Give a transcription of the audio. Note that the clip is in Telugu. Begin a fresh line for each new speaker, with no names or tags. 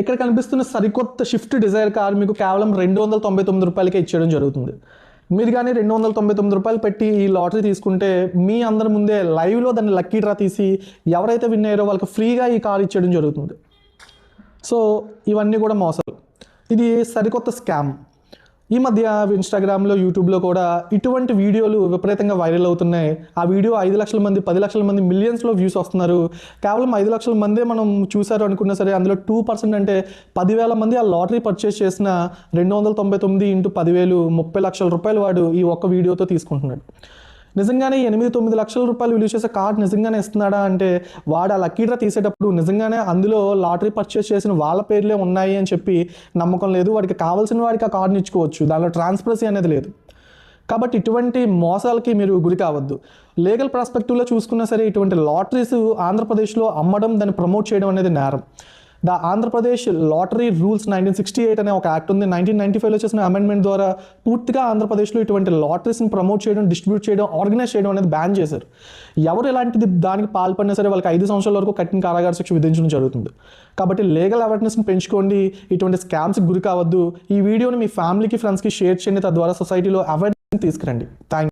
ఇక్కడ కనిపిస్తున్న సరికొత్త షిఫ్ట్ డిజైర్ కార్ మీకు కేవలం రెండు వందల తొంభై తొమ్మిది రూపాయలకే ఇచ్చేయడం జరుగుతుంది. మీరు కానీ రెండు వందల తొంభై తొమ్మిది రూపాయలు పెట్టి ఈ లాటరీ తీసుకుంటే మీ అందరి ముందే లైవ్లో దాన్ని లక్కీ డ్రా తీసి ఎవరైతే విన్ అయ్యారో వాళ్ళకి ఫ్రీగా ఈ కార్ ఇచ్చేయడం జరుగుతుంది. సో ఇవన్నీ కూడా మోసాలు. ఇది సరికొత్త స్కామ్ ఈ మధ్య ఇన్స్టాగ్రామ్లో యూట్యూబ్లో కూడా ఇటువంటి వీడియోలు విపరీతంగా వైరల్ అవుతున్నాయి. ఆ వీడియో ఐదు లక్షల మంది పది లక్షల మంది మిలియన్స్లో వ్యూస్ వస్తున్నారు. కేవలం ఐదు లక్షల మందే మనం చూసారు అనుకున్నా సరే అందులో టూ పర్సెంట్ అంటే పదివేల మంది ఆ లాటరీ పర్చేస్ చేసిన రెండు వందల తొంభై తొమ్మిది ఇంటూ పదివేలు ముప్పై లక్షల రూపాయలు వాడు ఈ ఒక్క వీడియోతో తీసుకుంటున్నాడు. నిజంగానే ఎనిమిది తొమ్మిది లక్షల రూపాయలు విలువ చేసే కార్డ్ నిజంగానే ఇస్తున్నాడా అంటే వాడు ఆ లక్కీ డ్రా తీసేటప్పుడు నిజంగానే అందులో లాటరీ పర్చేస్ చేసిన వాళ్ళ పేర్లే ఉన్నాయి అని చెప్పి నమ్మకం లేదు. వాడికి కావాల్సిన వాడికి ఆ కార్డుని ఇచ్చుకోవచ్చు. దానిలో ట్రాన్స్పరసీ అనేది లేదు. కాబట్టి ఇటువంటి మోసాలకి మీరు గురి కావద్దు. లీగల్ ప్రాస్పెక్టివ్లో చూసుకున్నా సరే ఇటువంటి లాటరీస్ ఆంధ్రప్రదేశ్లో అమ్మడం దాన్ని ప్రమోట్ చేయడం అనేది నేరం. The Andhra Pradesh lottery rules nineteen sixty eight అనే ఒక యాక్ట్ ఉంది. నైన్టీన్ నైన్టీ ఫైవ్లో చేసిన అమెండ్మెంట్ ద్వారా పూర్తిగా ఆంధ్రప్రదేశ్లో ఇటువంటి లాటరీస్ని ప్రమోట్ చేయడం డిస్ట్రిబ్యూట్ చేయడం ఆర్గనైజ్ చేయడం అనేది బ్యాన్ చేశారు. ఎవరు ఎలాంటిది దానికి పాల్పడినా సరే వాళ్ళకి ఐదు సంవత్సరాల వరకు కఠిన కారాగార శిక్ష విధించడం జరుగుతుంది. కాబట్టి లీగల్ అవేర్నెస్ని పెంచుకోండి. ఇటువంటి స్కామ్స్కి గురి కావద్దు. ఈ వీడియోని మీ ఫ్యామిలీకి ఫ్రెండ్స్కి షేర్ చేయండి. తద్వారా సొసైటీలో అవేర్నెస్ తీసుకురండి. థ్యాంక్